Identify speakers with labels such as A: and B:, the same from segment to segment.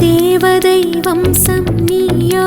A: தேவதை வம்சம் நீயோ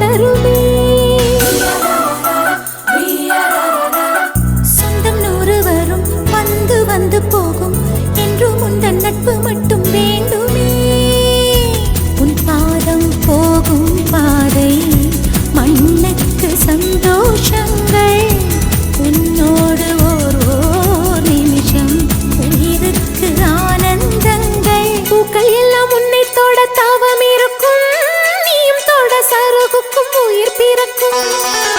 A: அழகுக்கும் உயிர் பிறக்கும்.